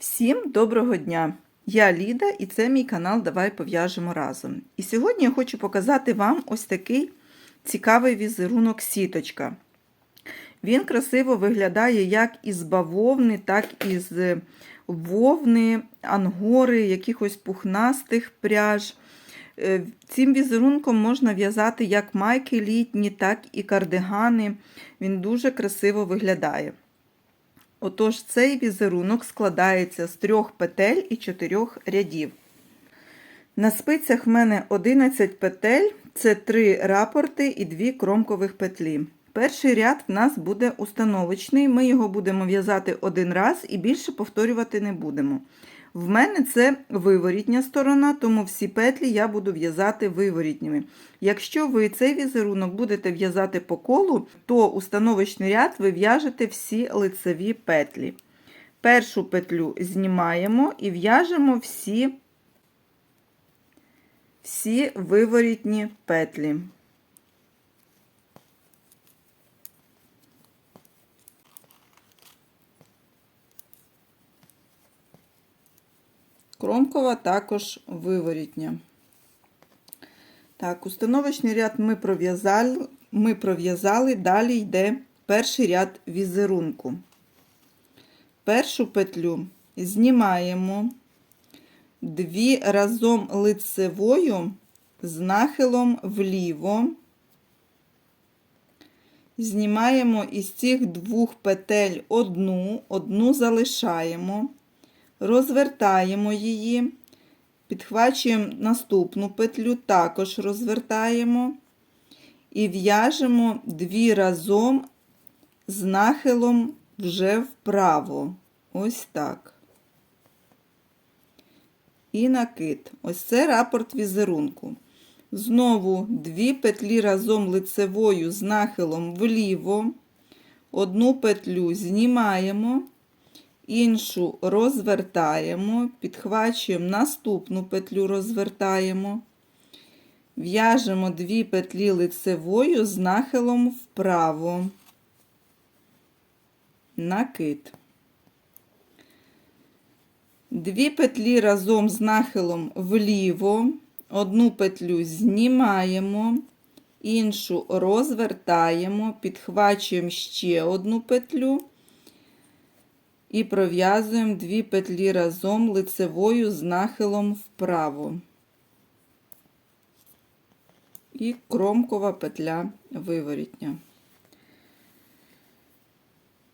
Всім доброго дня! Я Ліда і це мій канал Давай пов'яжемо разом. І сьогодні я хочу показати вам ось такий цікавий візерунок сіточка. Він красиво виглядає як із бавовни, так і з вовни, ангори, якихось пухнастих пряж. Е, Цим візерунком можна в'язати як майки літні, так і кардигани. Він дуже красиво виглядає. Отож, цей візерунок складається з трьох петель і чотирьох рядів. На спицях в мене 11 петель, це 3 рапорти і 2 кромкових петлі. Перший ряд в нас буде установочний, ми його будемо в'язати один раз і більше повторювати не будемо. В мене це виворітня сторона, тому всі петлі я буду в'язати виворітніми. Якщо ви цей візерунок будете в'язати по колу, то установочний ряд ви в'яжете всі лицеві петлі. Першу петлю знімаємо і в'яжемо всі, всі виворітні петлі. Кромкова також виворітня. Так, установочний ряд ми пров'язали, ми пров'язали, далі йде перший ряд візерунку. Першу петлю знімаємо дві разом лицевою з нахилом вліво. Знімаємо із цих двох петель одну, одну залишаємо розвертаємо її, підхвачуємо наступну петлю, також розвертаємо і в'яжемо дві разом з нахилом вже вправо. Ось так. І накид. Ось це рапорт візерунку. Знову дві петлі разом лицевою з нахилом вліво, одну петлю знімаємо іншу розвертаємо, підхвачуємо наступну петлю розвертаємо, в'яжемо дві петлі лицевою з нахилом вправо, накид. Дві петлі разом з нахилом вліво, одну петлю знімаємо, іншу розвертаємо, підхвачуємо ще одну петлю і пров'язуємо дві петлі разом лицевою з нахилом вправо. І кромкова петля виворітня.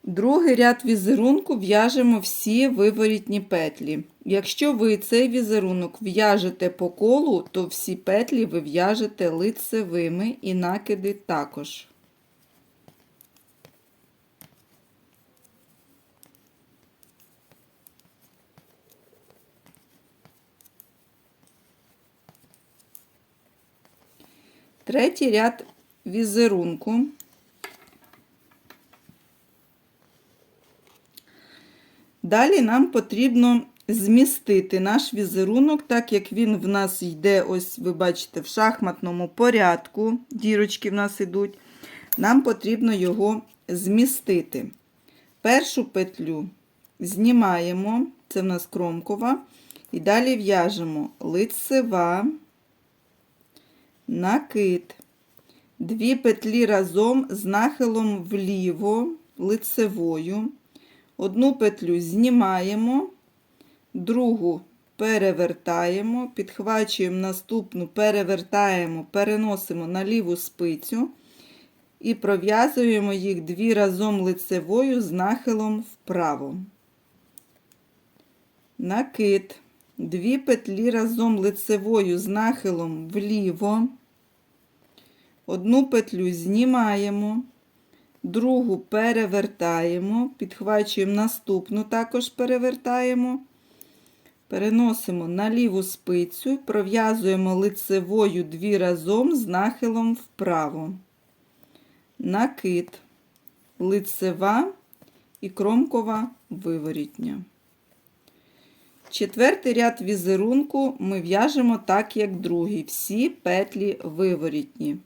Другий ряд візерунку в'яжемо всі виворітні петлі. Якщо ви цей візерунок в'яжете по колу, то всі петлі ви в'яжете лицевими і накиди також. Третій ряд візерунку. Далі нам потрібно змістити наш візерунок, так як він в нас йде, ось ви бачите, в шахматному порядку, дірочки в нас йдуть, нам потрібно його змістити. Першу петлю знімаємо, це в нас кромкова, і далі в'яжемо лицева накид. Дві петлі разом з нахилом вліво лицевою. Одну петлю знімаємо, другу перевертаємо, підхвачуємо наступну, перевертаємо, переносимо на ліву спицю і пров'язуємо їх дві разом лицевою з нахилом вправо. Накид. Дві петлі разом лицевою з нахилом вліво. Одну петлю знімаємо, другу перевертаємо, підхвачуємо наступну, також перевертаємо, переносимо на ліву спицю пров'язуємо лицевою дві разом з нахилом вправо. Накид, лицева і кромкова виворітня. Четвертий ряд візерунку ми в'яжемо так, як другий, всі петлі виворітні.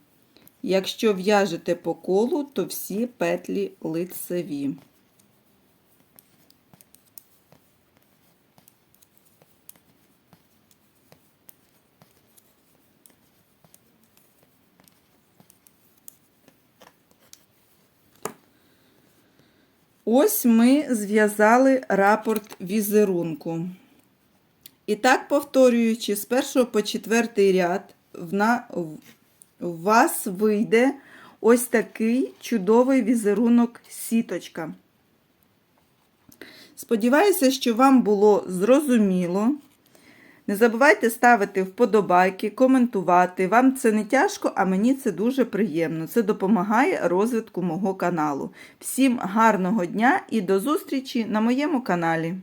Якщо в'яжете по колу, то всі петлі лицеві. Ось ми зв'язали рапорт візерунку. І так, повторюючи з першого по четвертий ряд, у вас вийде ось такий чудовий візерунок сіточка. Сподіваюся, що вам було зрозуміло. Не забувайте ставити вподобайки, коментувати. Вам це не тяжко, а мені це дуже приємно. Це допомагає розвитку мого каналу. Всім гарного дня і до зустрічі на моєму каналі.